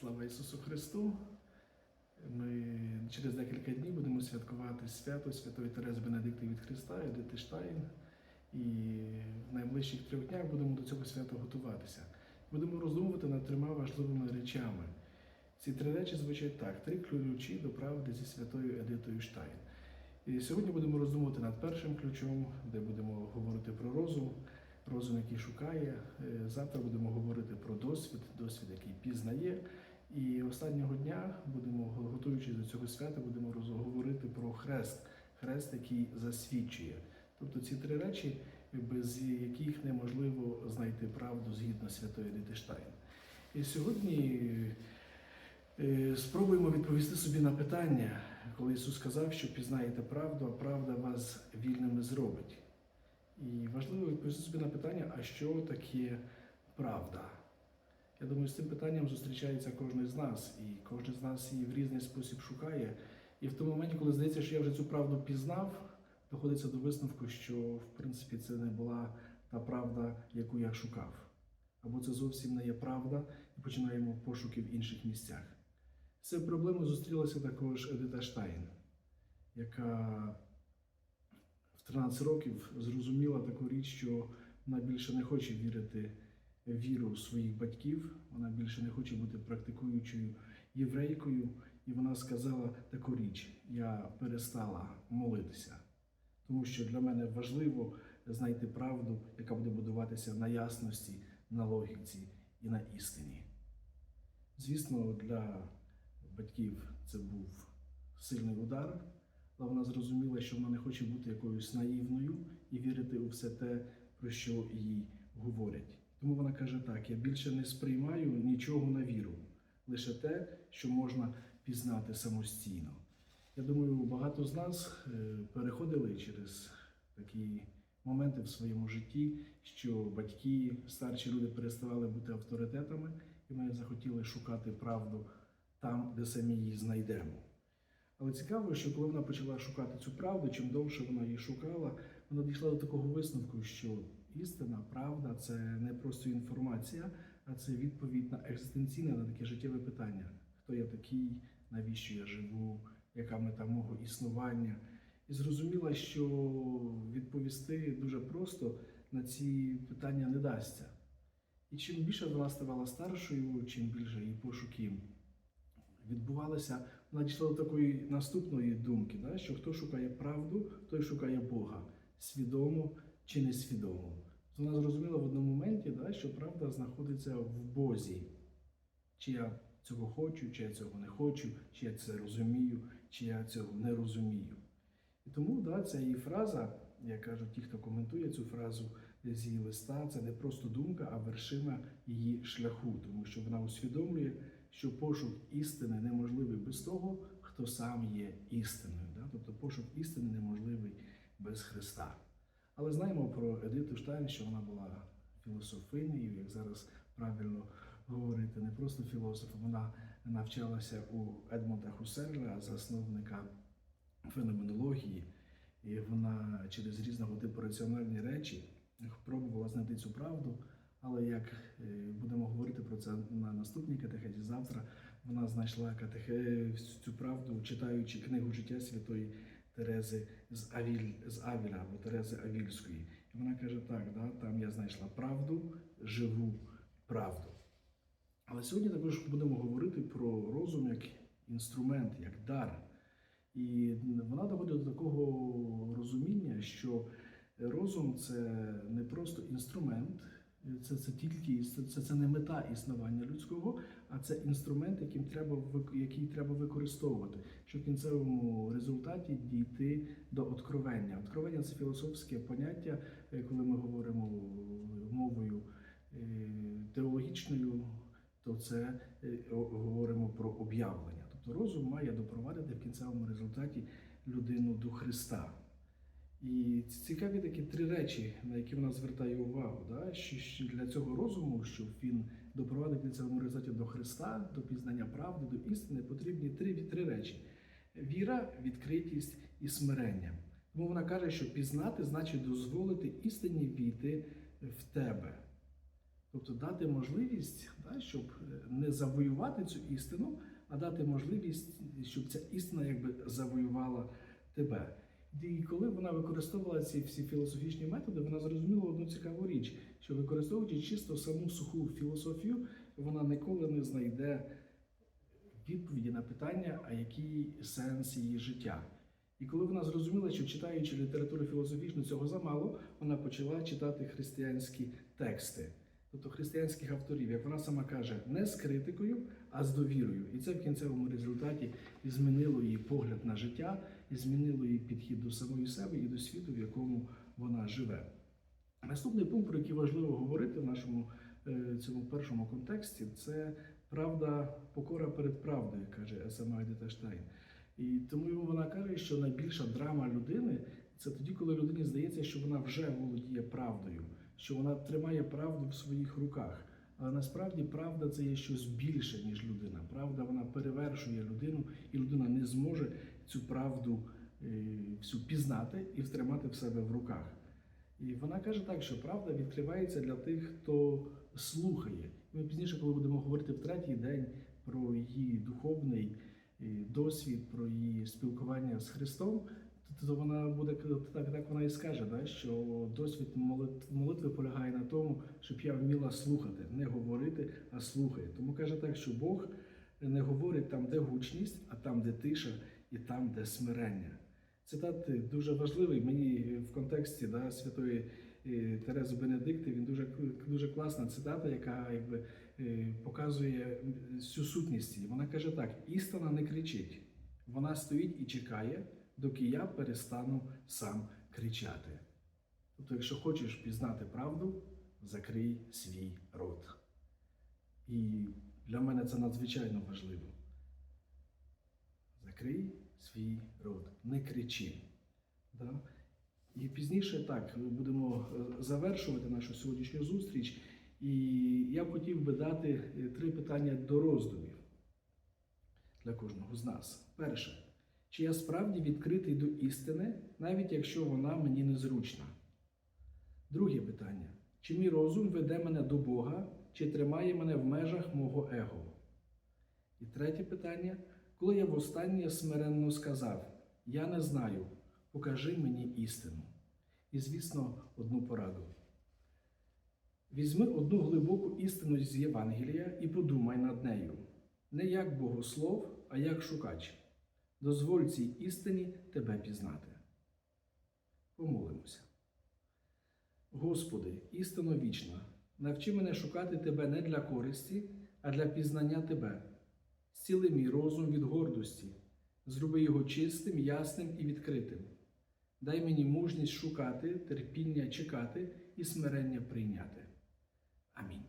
Слава Ісусу Христу! Ми через декілька днів будемо святкувати свято Святої Терези Бенедикти від Христа, Едити Штайн. І в найближчих трьох днях будемо до цього свята готуватися. Будемо роздумувати над трьома важливими речами. Ці три речі звучать так: три ключі до правди зі святою Едитою Штайн. І сьогодні будемо роздумувати над першим ключом, де будемо говорити про розум, розум, який шукає. Е, Завтра будемо говорити про досвід, досвід, який пізнає. І останнього дня будемо, готуючись до цього свята, будемо роз- говорити про хрест, хрест, який засвідчує. Тобто ці три речі, без яких неможливо знайти правду згідно святої Дитиштайн. І сьогодні е, спробуємо відповісти собі на питання, коли Ісус сказав, що пізнаєте правду, а правда вас вільними зробить. І важливо відповісти собі на питання, а що таке правда? Я думаю, з цим питанням зустрічається кожен з нас, і кожен з нас її в різний спосіб шукає. І в тому моменті, коли здається, що я вже цю правду пізнав, доходиться до висновку, що в принципі це не була та правда, яку я шукав. Або це зовсім не є правда, і починаємо пошуки в інших місцях. З цією проблемою зустрілася також Едита Штайн, яка в 13 років зрозуміла таку річ, що вона більше не хоче вірити віру своїх батьків, вона більше не хоче бути практикуючою єврейкою, і вона сказала таку річ: я перестала молитися, тому що для мене важливо знайти правду, яка буде будуватися на ясності, на логіці і на істині. Звісно, для батьків це був сильний удар, але вона зрозуміла, що вона не хоче бути якоюсь наївною і вірити у все те, про що їй говорять. Тому вона каже так: я більше не сприймаю нічого на віру, лише те, що можна пізнати самостійно. Я думаю, багато з нас е, переходили через такі моменти в своєму житті, що батьки, старші люди переставали бути авторитетами, і ми захотіли шукати правду там, де самі її знайдемо. Але цікаво, що коли вона почала шукати цю правду, чим довше вона її шукала, вона дійшла до такого висновку, що істина, правда це не просто інформація, а це відповідь на екзистенційне, на таке життєве питання: хто я такий, навіщо я живу, яка мета мого існування. І зрозуміла, що відповісти дуже просто на ці питання не дасться. І чим більше вона ставала старшою, чим більше її пошуки відбувалися, вона дійшла до такої наступної думки, да, що хто шукає правду, той шукає Бога, свідомо чи несвідомо. Вона зрозуміла в одному моменті, да, що правда знаходиться в Бозі. Чи я цього хочу, чи я цього не хочу, чи я це розумію, чи я цього не розумію. І тому да, ця її фраза, як кажуть ті, хто коментує цю фразу з її листа, це не просто думка, а вершина її шляху, тому що вона усвідомлює, що пошук істини неможливий без того, хто сам є істиною. Да? Тобто пошук істини неможливий без Христа. Але знаємо про Едиту Штайн, що вона була філософинею, як зараз правильно говорити, не просто філософом, вона навчалася у Едмонда Хусерля, засновника феноменології, і вона через різного типу раціональні речі пробувала знайти цю правду. Але як е, будемо говорити про це на наступній катехезі завтра, вона знайшла катехе цю правду, читаючи книгу життя святої Терези з Авіль з Авіля або Терези Авільської. І вона каже: так, да, там я знайшла правду, живу правду. Але сьогодні також будемо говорити про розум як інструмент, як дар. І вона доходить до такого розуміння, що розум це не просто інструмент, це, це тільки це, це, не мета існування людського, а це інструмент, яким треба який треба використовувати, щоб в кінцевому результаті дійти до откровення. Откровення це філософське поняття, е, коли ми говоримо мовою е, теологічною, то це е, говоримо про об'явлення. Тобто розум має допровадити в кінцевому результаті людину до Христа. І цікаві такі три речі, на які вона звертає увагу. Да? Що, для цього розуму, щоб він допровадив в кінцевому результаті до Христа, до пізнання правди, до істини, потрібні три, три речі: віра, відкритість і смирення. Тому вона каже, що пізнати значить дозволити істині війти в тебе. Тобто дати можливість, да, щоб е, не завоювати цю істину, а дати можливість, щоб ця істина якби завоювала тебе. І коли вона використовувала ці всі філософічні методи, вона зрозуміла одну цікаву річ, що використовуючи чисто саму суху філософію, вона ніколи не знайде відповіді на питання, а який сенс її життя. І коли вона зрозуміла, що читаючи літературу філософічну цього замало, вона почала читати християнські тексти, тобто християнських авторів, як вона сама каже, не з критикою, а з довірою. І це в кінцевому результаті змінило її погляд на життя, і змінило її підхід до самої себе і до світу, в якому вона живе. Наступний пункт, про який важливо говорити в нашому е, цьому першому контексті, це правда, покора перед правдою, каже Едита Штайн. І тому вона каже, що найбільша драма людини це тоді, коли людині здається, що вона вже володіє правдою, що вона тримає правду в своїх руках. Але насправді правда це є щось більше, ніж людина. Правда вона перевершує людину, і людина не зможе цю правду е, всю пізнати і втримати в себе в руках. І вона каже так, що правда відкривається для тих, хто слухає. Ми пізніше, коли будемо говорити в третій день про її духовний е, досвід, про її спілкування з Христом, то вона буде так, так вона і скаже, да, що досвід молитви полягає на тому, щоб я вміла слухати, не говорити, а слухає. Тому каже так, що Бог не говорить там, де гучність, а там, де тиша, і там, де смирення. Цитат дуже важливий мені в контексті да, святої е, Терези Бенедикти. Він дуже дуже класна цитата, яка якби е, показує всю сутність. Вона каже так: істина не кричить, вона стоїть і чекає, доки я перестану сам кричати. Тобто, якщо хочеш пізнати правду, закрий свій рот. І для мене це надзвичайно важливо. Закрий свій рот, не кричи. Да? І пізніше так ми будемо е, завершувати нашу сьогоднішню зустріч. І я хотів би дати е, три питання до роздумів для кожного з нас. Перше, чи я справді відкритий до істини, навіть якщо вона мені незручна? Друге питання: чи мій розум веде мене до Бога, чи тримає мене в межах мого его? І третє питання: коли я востаннє смиренно сказав: Я не знаю, покажи мені істину. І, звісно, одну пораду. Візьми одну глибоку істину з Євангелія і подумай над нею, не як богослов, а як шукач. Дозволь цій істині тебе пізнати. Помолимося. Господи, істинно вічна, навчи мене шукати Тебе не для користі, а для пізнання Тебе. Зціли мій розум від гордості, зроби його чистим, ясним і відкритим. Дай мені мужність шукати, терпіння чекати і смирення прийняти. Амінь.